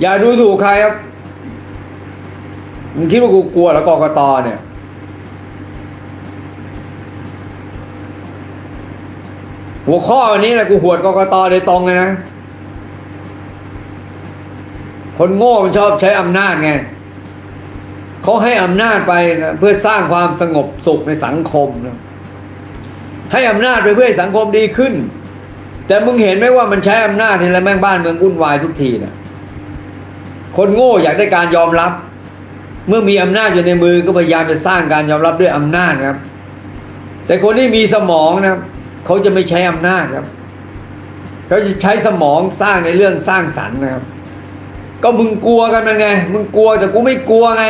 อย่าดูถูกใครครับมึงคิดว่ากูกลัวแล้วกกตเนี่ย หัวข้อวันนี้แหละกูหวดกกตโดยตรงเลยนะ คนโง่มันชอบใช้อำนาจไงเขาให้อำนาจไปนะเพื่อสร้างความสงบสุขในสังคมนะให้อำนาจไปเพื่อให้สังคมดีขึ้น แต่มึงเห็นไหมว่ามันใช้อำนาจนี่แล้วแม่งบ้านเมืองวุ่นวายทุกทีนะ คนโง่อยากได้การยอมรับ เมื่อมีอำนาจอยู่ในมือก็พยายามจะสร้างการยอมรับด้วยอำนาจครับ แต่คนที่มีสมองนะครับเขาจะไม่ใช้อำนาจครับเขาจะใช้สมองสร้างในเรื่องสร้างสรรค์นะครับ ก็มึงกลัวกันมันไง มึงกลัวแต่กูไม่กลัวไง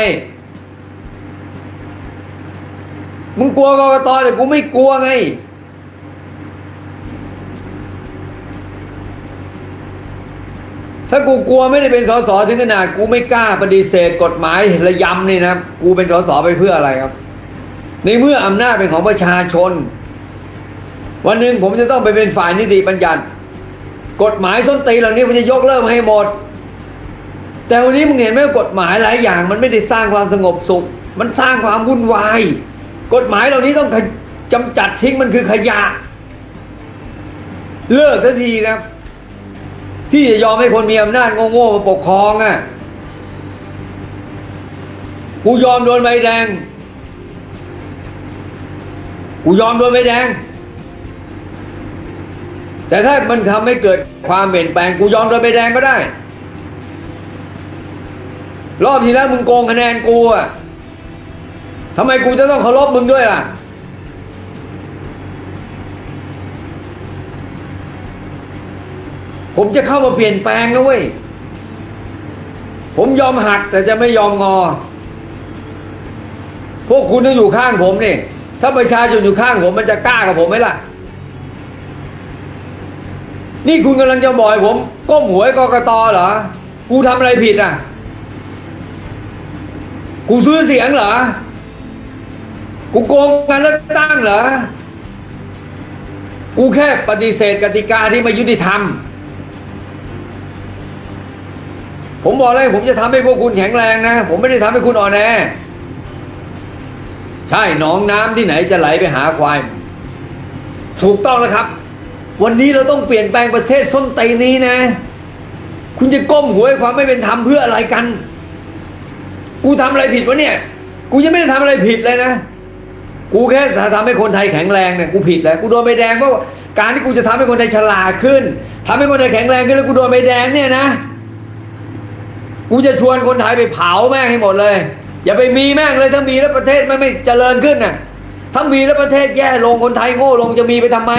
มึงกลัวกกตแต่กูไม่กลัวไง ถ้ากูกลัวไม่ได้เป็นสสถึงขนาดกูไม่กล้าปฏิเสธกฎหมายระยำนี่นะกูเป็นสสไปเพื่ออะไรครับ ในเมื่ออำนาจเป็นของประชาชน วันหนึ่งผมจะต้องไปเป็นฝ่ายนิติบัญญัติกฎหมายส้นตีเหล่านี้ผมจะยกเลิกให้หมด แต่วันนี้มึงเห็นไหมว่ากฎหมายหลายอย่าง มันไม่ได้สร้างความสงบสุข มันสร้างความวุ่นวาย กฎหมายเหล่านี้ต้องกำจัดทิ้งมันคือขยะ เลิกสักทีครับ ที่จะยอมให้คนมีอำนาจโง่ๆมาปกครองอะ กูยอมโดนใบแดง กูยอมโดนใบแดง แต่ถ้ามันทำให้เกิดความเปลี่ยนแปลง กูยอมโดนใบแดงก็ได้ รอบที่แล้วมึงโกงคะแนนกูอะทำไมกูจะต้องเคารพมึงด้วยล่ะ ผมจะเข้ามาเปลี่ยนแปลงนะเว้ย ผมยอมหักแต่จะไม่ยอมงอ พวกคุณต้องอยู่ข้างผมนี่ ถ้าประชาชนอยู่ข้างผมมันจะกล้ากับผมไหมล่ะ นี่คุณกำลังจะบอกผม ก้มหัวให้กกตเหรอ กูทำอะไรผิดอะ กูซื้อเสียงเหรอ กูโกงการเลือกตั้งเหรอ กูแค่ปฏิเสธกติกาที่ไม่ยุติธรรม ผมบอกเลยผมจะทำให้พวกคุณแข็งแรงนะ ผมไม่ได้ทำให้คุณอ่อนแอใช่หนองน้ำที่ไหนจะไหลไปหาควาย ถูกต้องแล้วครับ วันนี้เราต้องเปลี่ยนแปลงประเทศส้นตีนี้นะ คุณจะก้มหัวให้ความไม่เป็นธรรมเพื่ออะไรกัน กูทำอะไรผิดวะเนี่ย กูยังไม่ได้ทำอะไรผิดเลยนะ กูแค่ทำให้คนไทยแข็งแรงเนี่ยกูผิดแล้วกูโดนใบแดงเพราะการที่กูจะทำให้คนไทยฉลาดขึ้นทำให้คนไทยแข็งแรงขึ้นแล้วกูโดนใบแดงเนี่ยนะ กูจะชวนคนไทยไปเผาแม่งให้หมดเลย อย่าไปมีแม่งเลยถ้ามีแล้วประเทศมันไม่เจริญขึ้นน่ะถ้ามีแล้วประเทศแย่ลงคนไทยโง่ลงจะมีไปทำไม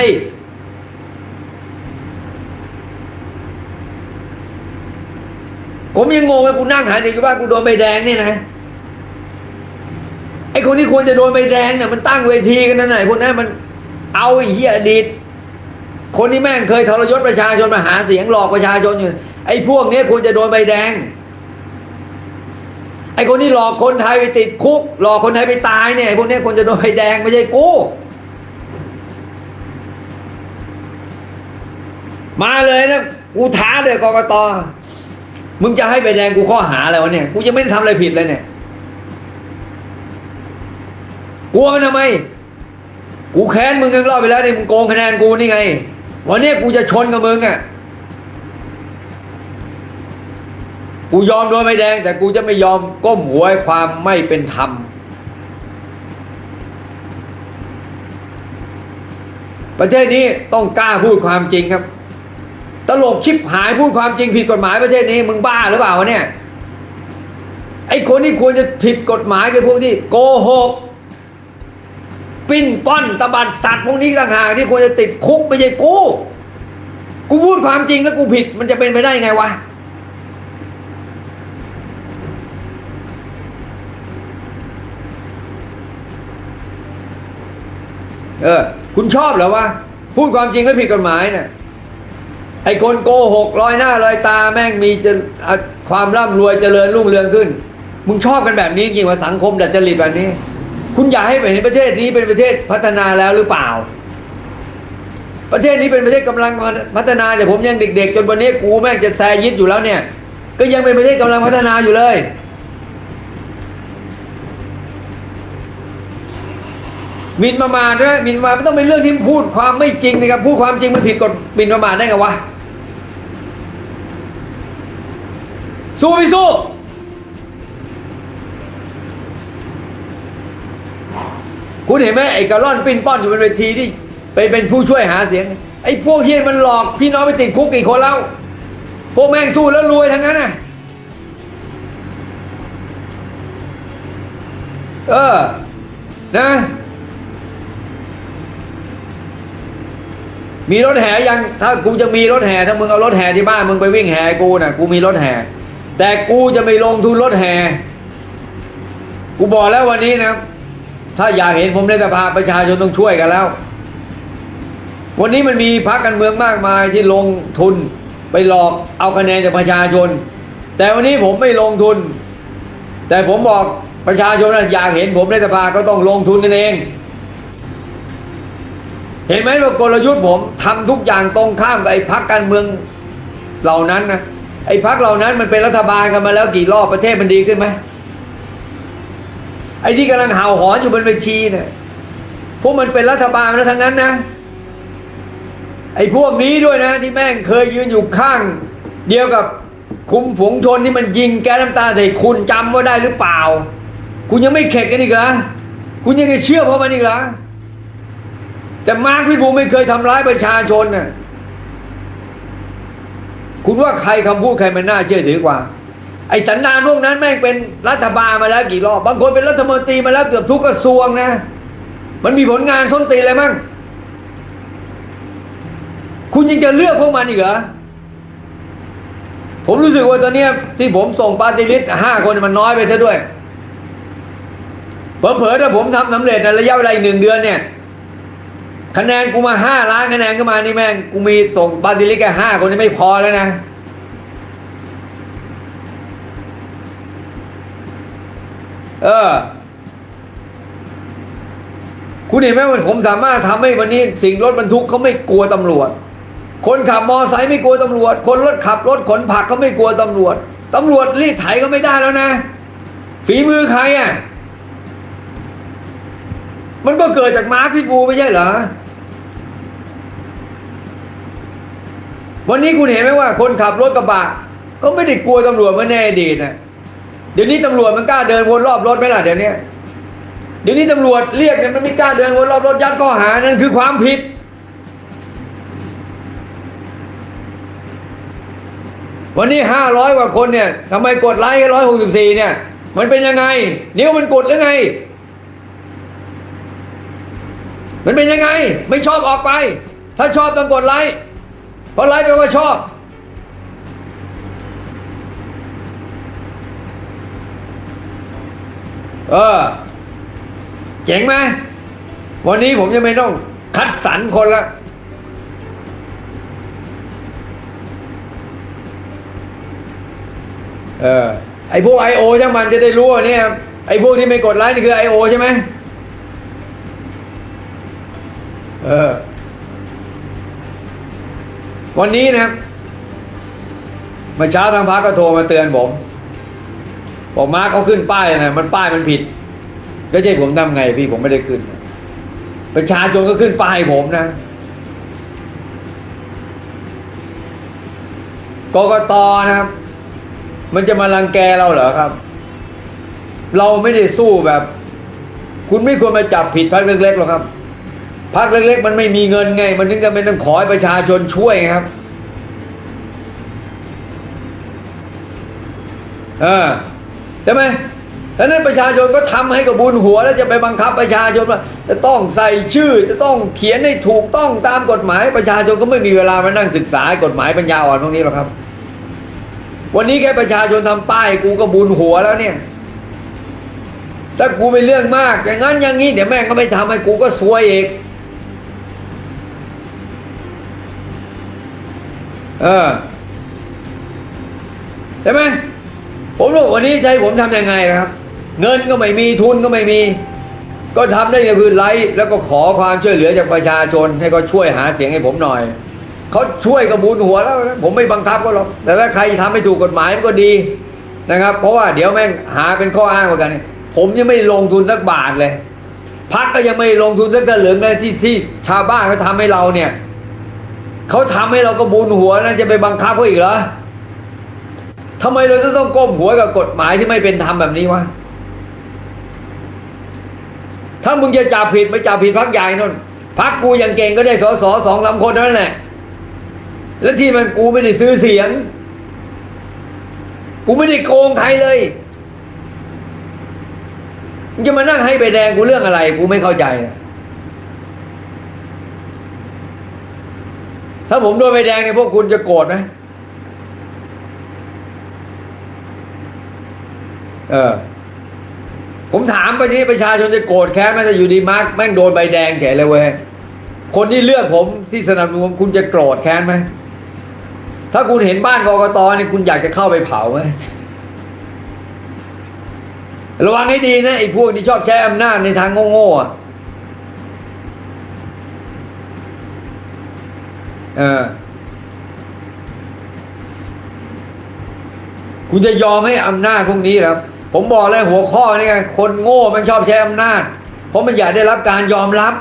ผมยังงงเลยกูนั่งหาเด็กอยู่บ้านกูโดนใบแดงนี่นะไอคนที่ควรจะโดนใบแดงเนี่ยมันตั้งเวทีกันนั่นไหนะไอ้พวกนั้นมันเอาไอ้เหี้ยอดีตคนที่แม่งเคยทรยศประชาชนมาหาเสียงหลอกประชาชนอยู่ไอ้พวกนี้ควรจะโดนใบแดง ไอ้คนที่หลอกคนไทยไปติดคุก หลอกคนไทยไปตายเนี่ยไอ้พวกเนี้ยควรจะโดนใบแดงไม่ใช่กูมาเลยนะกูท้าเลยกรกตมึงจะให้ใบแดงกูข้อหาอะไรวะเนี่ยกูยังไม่ได้ทำอะไรผิดเลยเนี่ยกลัวมันทำไม กูแค้นมึงกันรอบไปแล้วนี่มึงโกงคะแนนกูนี่ไง วันเนี้ยกูจะชนกับมึงอะ กูยอมโดนใบแดง แต่กูจะไม่ยอมก้มหัวให้ความไม่เป็นธรรม ประเทศนี้ต้องกล้าพูดความจริงครับ ตลกชิบหายพูดความจริงผิดกฎหมายประเทศนี้มึงบ้าหรือเปล่าวะเนี่ยไอ้คนที่ควรจะผิดกฎหมายคือพวกที่โกหกปิ้นป้อนตบัดสัตว์พวกนี้ต่างหากที่ควรจะติดคุกไม่ใช่กู กูพูดความจริงแล้วกูผิดมันจะเป็นไปได้ไงวะ เออ คุณชอบเหรอวะ พูดความจริงแล้วผิดกฎหมายเนี่ยไอ้คนโกหกลอยหน้าลอยตาแม่งมีจะความร่ำรวยเจริญรุ่งเรืองขึ้น มึงชอบกันแบบนี้จริงว่าสังคมดัดจริตแบบนี้ คุณอยากให้เห็นประเทศนี้เป็นประเทศพัฒนาแล้วหรือเปล่า ประเทศนี้เป็นประเทศกำลังพัฒนาแต่ผมยังเด็ก ๆ จนวันนี้กูแม่งจะแซยิดอยู่แล้วเนี่ย ก็ยังเป็นประเทศกำลังพัฒนาอยู่เลย มินประมาทนะหมินประมาทไม่ต้องเป็นเรื่องที่พูดความไม่จริงนะครับพูดความจริงมันผิดกฎมินประมาทได้ไงวะสู้ไม่สู้คุณเห็นไหมไอ้กระล่อนปิ้นป้อนอยู่บนเวทีที่ไปเป็นผู้ช่วยหาเสียง ไอ้พวกที่มันหลอกพี่น้องไปติดคุกกี่คนแล้วพวกแม่งสู้แล้วรวยทั้งนั้นน่ะเออ นะ มีรถแห่ยังถ้ากูจะมีรถแห่ถ้ามึงเอารถแห่ที่บ้านมึงไปวิ่งแห่กูน่ะกูมีรถแห่ แต่กูจะไม่ลงทุนรถแห่กูบอกแล้ววันนี้นะถ้าอยากเห็นผมในสภาประชาชนต้องช่วยกันแล้ว วันนี้มันมีพรรคการเมืองมากมายที่ลงทุนไปหลอกเอาคะแนนจากประชาชน แต่วันนี้ผมไม่ลงทุน แต่ผมบอกประชาชนว่าอยากเห็นผมในสภาก็ต้องลงทุนนั่นเอง เห็นไหมว่ากลยุทธ์ผมทำทุกอย่างตรงข้ามกับไอ้พรรคการเมืองเหล่านั้นนะไอ้พรรคเหล่านั้นมันเป็นรัฐบาลกันมาแล้วกี่รอบประเทศมันดีขึ้นไหมไอ้ที่กำลังเห่าหอนอยู่บนเวทีเนี่ยพวกมันเป็นรัฐบาลแล้วทั้งนั้นนะ ไอ้พวกนี้ด้วยนะ ที่แม่งเคยยืนอยู่ข้าง เดียวกับคุมฝูงชนที่มันยิงแก๊สน้ำตาใส่คุณจำว่าได้หรือเปล่า คุณยังไม่เข็ดกันอีกเหรอคุณยังจะเชื่อเพราะมันอีกเหรอ แต่มาร์คพิบูลไม่เคยทำร้ายประชาชนน่ะคุณว่าใครคำพูดใครมันน่าเชื่อถือกว่า ไอ้สันดานพวกนั้นแม่งเป็นรัฐบาลมาแล้วกี่รอบบางคนเป็นรัฐมนตรีมาแล้วเกือบทุกกระทรวงนะ มันมีผลงานส้นตีอะไรมั่งคุณยังจะเลือกพวกมันอีกเหรอผมรู้สึกว่าตอนนี้ที่ผมส่งปาร์ติลิสต์ห้าคนมันน้อยไปซะด้วยเผลอๆถ้าผมทำสำเร็จในระยะเวลาอีกหนึ่งเดือนเนี่ย คะแนนกูมาห้าล้านคะแนนก็มานี่แม่งกูมีส่งปาร์ติลิสต์แค่ห้าคนนี่ไม่พอแล้วนะเออ คุณเห็นไหมว่าผมสามารถทำให้วันนี้ สิ่งรถบรรทุกเขาไม่กลัวตำรวจ คนขับมอไซค์ไม่กลัวตำรวจ คนรถขับรถขนผักก็ไม่กลัวตำรวจตำรวจรีดไถก็ไม่ได้แล้วนะ ฝีมือใครอะ มันก็เกิดจากมาร์คพิบูไม่ใช่เหรอ วันนี้คุณเห็นไหมว่า คนขับรถกระบะก็ไม่ได้กลัวตำรวจเมื่อนในอดีตนะเดี๋ยวนี้ตำรวจมันกล้าเดินวนรอบรถไหมล่ะเดี๋ยวนี้เดี๋ยวนี้ตำรวจเรียกเนี่ยมันไม่กล้าเดินวนรอบรถยัดข้อหานั่นคือความผิด วันนี้ห้าร้อยกว่าคนเนี่ยทำไมกดไลค์ร้อยหกสิบสี่เนี่ย มันเป็นยังไง นิ้วมันกดหรือไง มันเป็นยังไง ไม่ชอบออกไป ถ้าชอบต้องกดไลค์ ราะไลค์แปลว่าชอบ เออ เจ๋งไหมวันนี้ผมจะไม่ต้องคัดสรรคนละ เออ ไอพวกไอโอช่างมันจะได้รู้ว่าเนี่ยไอพวกที่ไม่กดไลค์นี่คือไอโอใช่ไหมเออ วันนี้นะเมื่อเช้าทางพักก็โทรมาเตือนผมบอกมาร์คเขาขึ้นป้ายนะมันป้ายมันผิดก็ใช่ผมทำไงพี่ผมไม่ได้ขึ้น ประชาชนก็ขึ้นป้ายผมนะกกตนะครับ มันจะมารังแกเราเหรอครับ เราไม่ได้สู้แบบ คุณไม่ควรมาจับผิดพรรคเล็กๆหรอกครับ พรรคเล็กๆ มันไม่มีเงินไง มันถึงจะเป็นต้องขอให้ประชาชนช่วยครับเออใช่ไหมดังนั้นประชาชนก็ทำให้กับบุญหัวแล้วจะไปบังคับประชาชนว่าจะต้องใส่ชื่อจะต้องเขียนให้ถูกต้องตามกฎหมายประชาชนก็ไม่มีเวลามานั่งศึกษากฎหมายปัญญาอ่อนพวกนี้หรอกครับ วันนี้แค่ประชาชนทำป้ายกูก็บุญหัวแล้วเนี่ยถ้ากูเป็นเรื่องมากอย่างนั้นอย่างนี้เดี๋ยวแม่งก็ไม่ทำให้กูก็ซวยเอง เออใช่ไหมผมรู้วันนี้ใช้ผมทำยังไงครับ เงินก็ไม่มีทุนก็ไม่มี ก็ทำได้ก็คือไลฟ์แล้วก็ขอความช่วยเหลือจากประชาชน ให้เขาช่วยหาเสียงให้ผมหน่อยเขาช่วยกระบุญหัวแล้วนะผมไม่บังคับเขาหรอกแต่ถ้าใครทำให้ถูกกฎหมายมันก็ดีนะครับ เพราะว่าเดี๋ยวแม่งหาเป็นข้ออ้างเหมือนกัน ผมยังไม่ลงทุนสักบาทเลยพักก็ยังไม่ลงทุนสักกระเหลืองเลยที่ที่ชาวบ้านเขาทำให้เราเนี่ย เขาทำให้เรากระบุญหัวนะจะไปบังคับเขาอีกเหรอทำไมเราจะต้องก้มหัวกับกฎหมายที่ไม่เป็นธรรมแบบนี้วะถ้ามึงจะจับผิดไม่จับผิดพักใหญ่นนพักกูอย่างเก่งก็ได้สอสอสองลำคนนั้นแหละแล้วที่มันกูไม่ได้ซื้อเสียง กูไม่ได้โกงใครเลยมึงจะมานั่งให้ใบแดงกูเรื่องอะไร กูไม่เข้าใจอะ ถ้าผมโดนใบแดงเนี่ยพวกคุณจะโกรธไหมเออ ผมถามไปนี้ประชาชนจะโกรธแค้นไหมถ้าอยู่ดีมาร์กแม่งโดนใบแดงแฉเลยเว้ยคนที่เลือกผมที่สนับสนุนคุณจะโกรธแค้นไหมถ้าคุณเห็นบ้านกกตเนี่ยคุณอยากจะเข้าไปเผาไหมระวังให้ดีนะไอ้พวกที่ชอบใช้อำนาจในทางโง่ๆ เออคุณจะยอมให้อำนาจพวกนี้ครับ ผมบอกแล้วหัวข้อนี่ไงคนโง่มันชอบใช้อำนาจ เพราะมันอยากได้รับการยอมรับ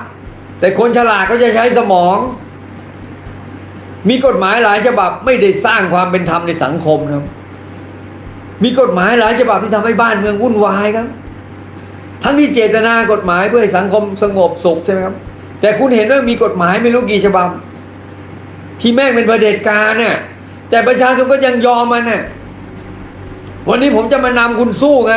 แต่คนฉลาดก็จะใช้สมอง มีกฎหมายหลายฉบับไม่ได้สร้างความเป็นธรรมในสังคมครับ มีกฎหมายหลายฉบับที่ทำให้บ้านเมืองวุ่นวายครับ ทั้งที่เจตนากฎหมายเพื่อให้สังคมสงบสุขใช่ไหมครับ แต่คุณเห็นว่ามีกฎหมายไม่รู้กี่ฉบับ ที่แม่งเป็นประเผด็จการเนี่ยแต่ประชาชนก็ยังยอมมันเนี่ยวันนี้ผมจะมานำคุณสู้ไง